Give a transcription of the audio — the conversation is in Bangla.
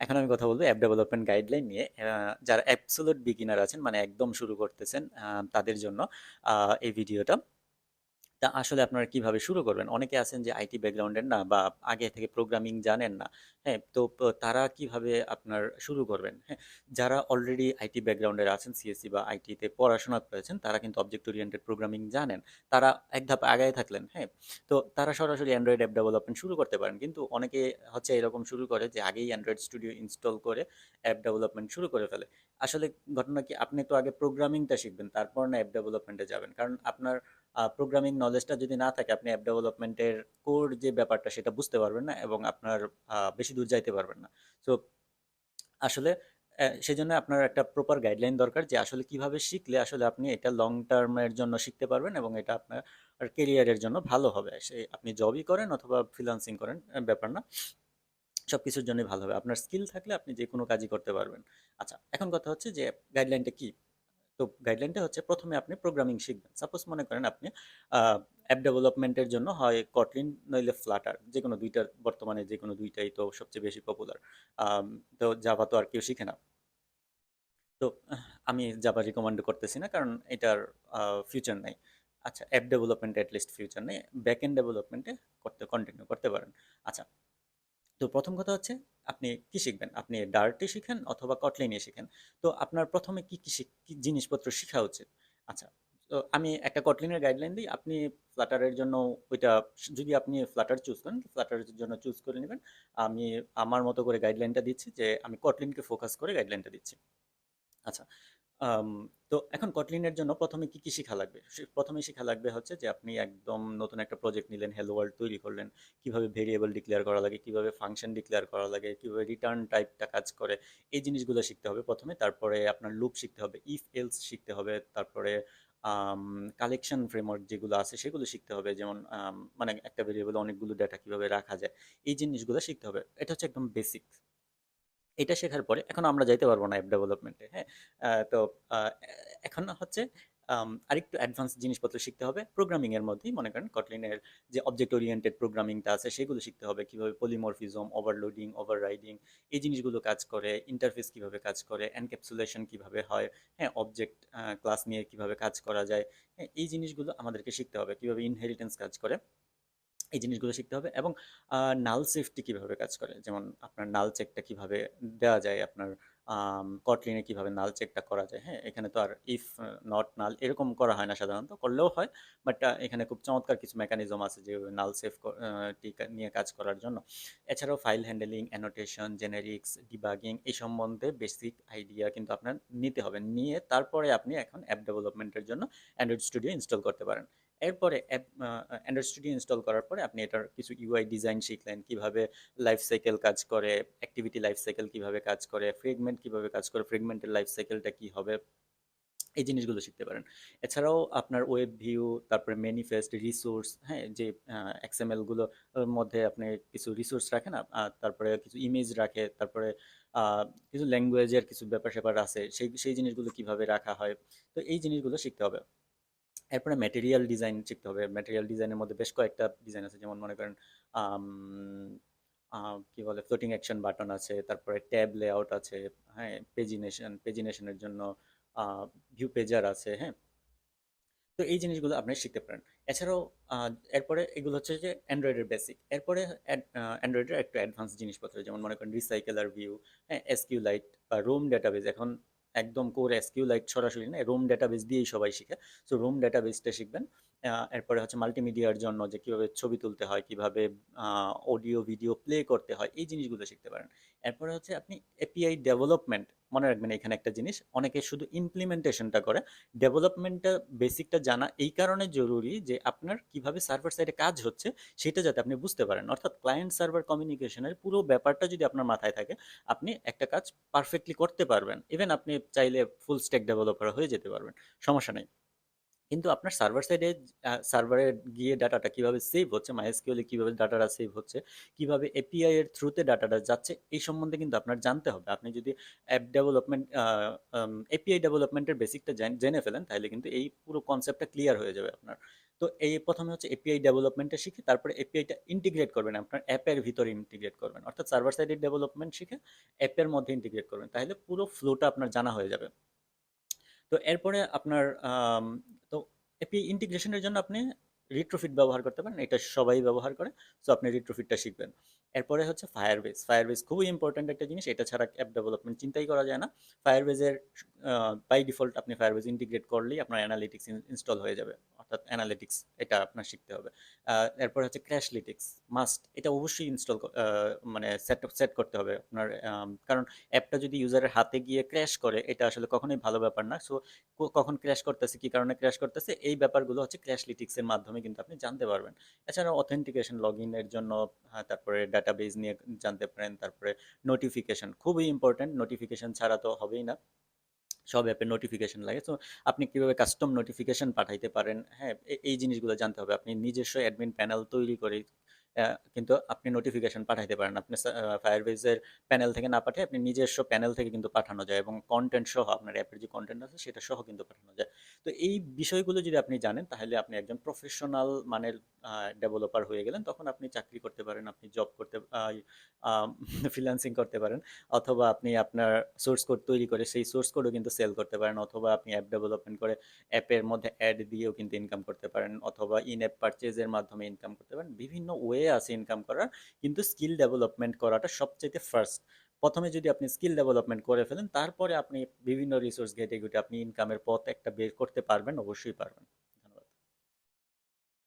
এখন আমি কথা বলব অ্যাপ ডেভেলপমেন্ট গাইডলাইন নিয়ে যারা অ্যাপসোলুট বিগিনার আছেন মানে একদম শুরু করতেছেন তাদের জন্য এই ভিডিওটা। তা আসলে আপনারা কীভাবে শুরু করবেন? অনেকে আছেন যে আইটি ব্যাকগ্রাউন্ডের না বা আগে থেকে প্রোগ্রামিং জানেন না। হ্যাঁ? তো তারা কীভাবে আপনার শুরু করবেন? হ্যাঁ? যারা অলরেডি আইটি ব্যাকগ্রাউন্ডের আছেন সিএসসি বা আইটিতে পড়াশোনা করেছেন, তারা কিন্তু অবজেক্ট ওরিয়েন্টেড প্রোগ্রামিং জানেন। তারা এক ধাপ আগায় থাকলেন। হ্যাঁ? তো তারা সরাসরি অ্যান্ড্রয়েড অ্যাপ ডেভেলপমেন্ট শুরু করতে পারেন। কিন্তু অনেকে হচ্ছে এরকম শুরু করে যে আগেই অ্যান্ড্রয়েড স্টুডিও ইনস্টল করে অ্যাপ ডেভেলপমেন্ট শুরু করে ফেলে। আসলে ঘটনা কি, আপনি তো আগে প্রোগ্রামিংটা শিখবেন, তারপর না অ্যাপ ডেভেলপমেন্টে যাবেন। কারণ আপনার প্রোগ্রামিং নলেজটা যদি না থাকে আপনি অ্যাপ ডেভেলপমেন্টের কোর যে ব্যাপারটা সেটা বুঝতে পারবেন না এবং আপনার বেশি দূর যাইতে পারবেন না। সো আসলে সেই জন্য আপনার একটা প্রপার গাইডলাইন দরকার যে আসলে কীভাবে শিখলে আসলে আপনি এটা লং টার্মের জন্য শিখতে পারবেন এবং এটা আপনার কেরিয়ারের জন্য ভালো হবে। সে আপনি জবই করেন অথবা ফ্রিল্যান্সিং করেন ব্যাপার না। সব কিছুর জন্যই ভালো হবে। আপনার স্কিল থাকলে আপনি যে কোনো কাজই করতে পারবেন। আচ্ছা, এখন কথা হচ্ছে যে গাইডলাইনটা কি? তো গাইডলাইনটা হচ্ছে প্রথমে আপনি প্রোগ্রামিং শিখবেন। সাপোজ মনে করেন আপনি অ্যাপ ডেভেলপমেন্টের জন্য হয় Kotlin, নইলে Flutter, যেকোনো ২ টার বর্তমানে যে কোনো দুইটাই তো সবচেয়ে বেশি পপুলার। তো জাভা তো আর কেউ শিখে না। তো, আমি জাভা রিকমেন্ড করতেছি না, কারণ এটার ফিউচার নাই। আচ্ছা অ্যাপ ডেভেলপমেন্টে এট লিস্ট ফিউচার নেই। ব্যাক-এন্ড ডেভেলপমেন্টে করতে কন্টিনিউ করতে পারেন। আচ্ছা তো প্রথম কথা হচ্ছে আপনি কি শিখবেন? আপনি ডার্টে শিখেন অথবা কটলিনে শিখেন। তো আপনার ১ম এ কি, কি কি জিনিসপত্র শেখা উচিত? আচ্ছা তো আমি একটা কটলিনের গাইডলাইন দিই আপনি ফ্ল্যাটারের জন্য ওইটা যদি আপনি ফ্ল্যাটার চুজ করেন, ফ্লাটারের জন্য চুজ করে নেবেন আমি আমার মতো করে গাইডলাইনটা দিচ্ছি যে আমি কটলিনকে ফোকাস করে গাইডলাইনটা দিচ্ছি। আচ্ছা তো এখন কটলিনের জন্য ১ম এ কি, কি শিখা লাগবে? সে ১ম এ শিখা লাগবে হচ্ছে যে আপনি একদম নতুন একটা প্রজেক্ট নিলেন, হেলো ওয়ার্ল্ড তৈরি করলেন। কীভাবে ভেরিয়েবল ডিক্লেয়ার করা লাগে, কীভাবে ফাংশন ডিক্লেয়ার করা লাগে, কীভাবে রিটার্ন টাইপটা কাজ করে। এই জিনিসগুলো শিখতে হবে প্রথমে তারপরে আপনার লুপ শিখতে হবে, ইফ এলস শিখতে হবে। তারপরে কালেকশন ফ্রেমওয়ার্ক যেগুলো আছে সেগুলো শিখতে হবে। যেমন মানে একটা ভেরিয়েবলে অনেকগুলো ডেটা কীভাবে রাখা যায়। এই জিনিসগুলো শিখতে হবে। এটা হচ্ছে একদম বেসিক। এটা শেখার পরে এখন আমরা যাইতে পারব না অ্যাপ ডেভেলপমেন্টে, হ্যাঁ? তো এখন হচ্ছে আরেকটু অ্যাডভান্স জিনিসপত্র শিখতে হবে প্রোগ্রামিংয়ের মধ্যেই। মনে করেন এর যে অবজেক্ট ওরিয়েন্টেড প্রোগ্রামিংটা আছে সেগুলো শিখতে হবে। কীভাবে পলিমরফিজম, ওভারলোডিং, ওভাররাইডিং এই জিনিসগুলো কাজ করে, ইন্টারফেস কীভাবে কাজ করে, এনক্যাপসুলেশন কীভাবে হয়, হ্যাঁ? অবজেক্ট ক্লাস নিয়ে কীভাবে কাজ করা যায়, হ্যাঁ? এই জিনিসগুলো আমাদেরকে শিখতে হবে। কীভাবে ইনহেরিটেন্স কাজ করে। এই জিনিসগুলো শিখতে হবে এবং নাল সেফটি কীভাবে কাজ করে। যেমন আপনার নাল চেকটা কীভাবে দেওয়া যায়, আপনার কটলিনে কীভাবে নাল চেকটা করা যায়, হ্যাঁ? এখানে তো আর ইফ, নট নাল এরকম করা হয় না সাধারণত। করলেও হয়। বাট এখানে খুব চমৎকার কিছু মেকানিজম আছে যে নাল সেফ নিয়ে কাজ করার জন্য। এছাড়াও file handling annotation, generics, debugging এই সম্বন্ধে বেসিক আইডিয়া কিন্তু আপনার নিতে হবে। নিয়ে তারপরে আপনি এখন অ্যাপ ডেভেলপমেন্টের জন্য অ্যান্ড্রয়েড স্টুডিও ইনস্টল করতে পারেন। এরপরে অ্যাপ Android Studio ইনস্টল করার পরে আপনি এটার কিছু UI ডিজাইন শিখলেন, কীভাবে লাইফ সাইকেল কাজ করে, অ্যাক্টিভিটি লাইফ সাইকেল কীভাবে কাজ করে, ফ্রেগমেন্ট কীভাবে কাজ করে, ফ্রেগমেন্টের লাইফ সাইকেলটা কি হবে, এই জিনিসগুলো শিখতে পারেন। এছাড়াও আপনার ওয়েব ভিউ, তারপরে ম্যানিফেস্ট, রিসোর্স, হ্যাঁ? যে আ XML গুলো মধ্যে আপনি কিছু রিসোর্স রাখেন তারপরে কিছু ইমেজ রাখে, তারপরে কিছু ল্যাঙ্গুয়েজের কিছু ব্যাপার-স্যাপার আছে। সেই সেই জিনিসগুলো কীভাবে রাখা হয়। তো এই জিনিসগুলো শিখতে হবে। এরপরে ম্যাটেরিয়াল ডিজাইন শিখতে হবে। ম্যাটেরিয়াল ডিজাইনের মধ্যে বেশ কয়েকটা ডিজাইন আছে। যেমন মনে করেন কি বলে ফ্লোটিং অ্যাকশন বাটন আছে, তারপরে ট্যাব লেআউট আছে, হ্যাঁ? পেজিনেশন, পেজিনেশনের জন্য ভিউ পেজার আছে, হ্যাঁ? তো এই জিনিসগুলো আপনি শিখতে পারেন। এছাড়াও এরপরে এগুলো হচ্ছে যে এর বেসিক। এরপরে আ একটু অ্যাডভান্স জিনিসপত্র যেমন মনে করেন রিসাইকেলার ভিউ, হ্যাঁ? এসকিউ লাইট বা রোম ডেটাবেজ এখন একদম কোর এসকিউ লাইট সরাসরি না, রোম ডেটাবেজ দিয়েই সবাই শিখে। সো রোম ডেটাবেজটা শিখবেন। এরপরে হচ্ছে মাল্টিমিডিয়ার জন্য যে কীভাবে ছবি তুলতে হয়, কীভাবে অডিও, ভিডিও প্লে করতে হয়, এই জিনিসগুলো শিখতে পারেন। এরপরে হচ্ছে আপনি এপিআই ডেভেলপমেন্ট মনে রাখবেন এখানে একটা জিনিস, অনেকে শুধু ইমপ্লিমেন্টেশনটা করে। ডেভেলপমেন্টটা বেসিকটা জানা এই কারণে জরুরি যে আপনার কীভাবে সার্ভার সাইডে কাজ হচ্ছে সেটা যাতে আপনি বুঝতে পারেন। অর্থাৎ ক্লায়েন্ট সার্ভার কমিউনিকেশনের পুরো ব্যাপারটা যদি আপনার মাথায় থাকে, আপনি একটা কাজ পারফেক্টলি করতে পারবেন। ইভেন আপনি চাইলে ফুল স্ট্যাক ডেভেলপার হয়ে যেতে পারবেন। সমস্যা নাই। কিন্তু আপনার সার্ভার সাইডে সার্ভারে গিয়ে ডাটাটা কীভাবে সেভ হচ্ছে, এ কীভাবে ডাটাটা সেভ হচ্ছে, কীভাবে এপিআই এর থ্রুতে ডাটাটা যাচ্ছে এই সম্বন্ধে কিন্তু আপনার জানতে হবে। আপনি যদি অ্যাপ ডেভেলপমেন্ট API ডেভেলপমেন্টের বেসিকটা জেনে ফেলেন তাহলে কিন্তু এই পুরো কনসেপ্টটা ক্লিয়ার হয়ে যাবে আপনার। তো এই প্রথমে হচ্ছে এপিআই ডেভেলপমেন্টটা শিখে তারপরে এপিআইটা ইন্টিগ্রেট করবেন আপনার অ্যাপের ভিতরে ইন্টিগ্রেট করবেন অর্থাৎ সার্ভার সাইডের ডেভেলপমেন্ট শিখে অ্যাপের মধ্যে ইন্টিগ্রেট করবেন তাহলে পুরো ফ্লোটা আপনার জানা হয়ে যাবে তো এরপরে আপনার তো এপি, ইন্টিগ্রেশনের জন্য আপনি রিট্রোফিট ব্যবহার করতে পারেন। এটা সবাই ব্যবহার করে। সো আপনি রিট্রোফিটটা শিখবেন। এরপরে হচ্ছে ফায়ারবেস ফায়ারবেস খুবই ইম্পর্ট্যান্ট একটা জিনিস। এটা ছাড়া অ্যাপ ডেভেলপমেন্ট চিন্তাই করা যায় না। ফায়ারবেজের বাই ডিফল্ট আপনি ফায়ারবেজ ইন্টিগ্রেট করলেই আপনার অ্যানালিটিক্স ইনস্টল হয়ে যাবে। অর্থাৎ অ্যানালিটিক্স এটা আপনার শিখতে হবে। এরপর হচ্ছে ক্র্যাশলিটিক্স মাস্ট এটা অবশ্যই ইনস্টল মানে সেট সেট করতে হবে আপনার কারণ অ্যাপটা যদি ইউজারের হাতে গিয়ে ক্র্যাশ করে এটা আসলে কখনোই ভালো ব্যাপার না। সো কখন ক্র্যাশ করতেছে কি কারণে ক্র্যাশ করতেছে এই ব্যাপারগুলো হচ্ছে ক্র্যাশলিটিক্সের মাধ্যমে কিন্তু আপনি জানতে পারবেন। এছাড়া অথেন্টিকেশন লগ ইনের জন্য হ্যাঁ, তারপরে ডাটাবেজ নিয়ে জানতে পারেন তারপরে নোটিফিকেশন খুবই ইম্পর্ট্যান্ট নোটিফিকেশন ছাড়া তো হবেই না। সব অ্যাপে নোটিফিকেশন লাগে। তো আপনি কীভাবে কাস্টম নোটিফিকেশন পাঠাইতে পারেন? হ্যাঁ এই জিনিসগুলো জানতে হবে। আপনি নিজস্ব অ্যাডমিন প্যানেল তৈরি করে কিন্তু আপনি নোটিফিকেশন পাঠাইতে পারেন। আপনি ফায়ারবেজের প্যানেল থেকে না পাঠিয়ে আপনি নিজস্ব প্যানেল থেকে কিন্তু পাঠানো যায় এবং কন্টেন্ট সহ আপনার অ্যাপের যে কন্টেন্ট আছে সেটা সহ কিন্তু পাঠানো যায়। তো এই বিষয়গুলো যদি আপনি জানেন, তাহলে আপনি একজন প্রফেশনাল মানের ডেভেলপার হয়ে গেলেন, তখন আপনি চাকরি করতে পারেন, আপনি জব করতে ফ্রিল্যান্সিং করতে পারেন, অথবা আপনি আপনার সোর্স কোড তৈরি করে সেই সোর্স কোডও কিন্তু সেল করতে পারেন, অথবা আপনি অ্যাপ ডেভেলপমেন্ট করে অ্যাপের মধ্যে অ্যাড দিয়েও কিন্তু ইনকাম করতে পারেন, অথবা ইন অ্যাপ পারচেজের মাধ্যমে ইনকাম করতে পারেন। বিভিন্ন ওয়ে আছে ইনকাম করার, কিন্তু স্কিল ডেভেলপমেন্ট করাটা সবচেয়ে ফার্স্ট প্রথমে যদি আপনি স্কিল ডেভেলপমেন্ট করে ফেলেন, তারপরে আপনি বিভিন্ন রিসোর্স ঘেটে ঘুটে আপনি ইনকামের পথ একটা বের করতে পারবেন, অবশ্যই পারবেন।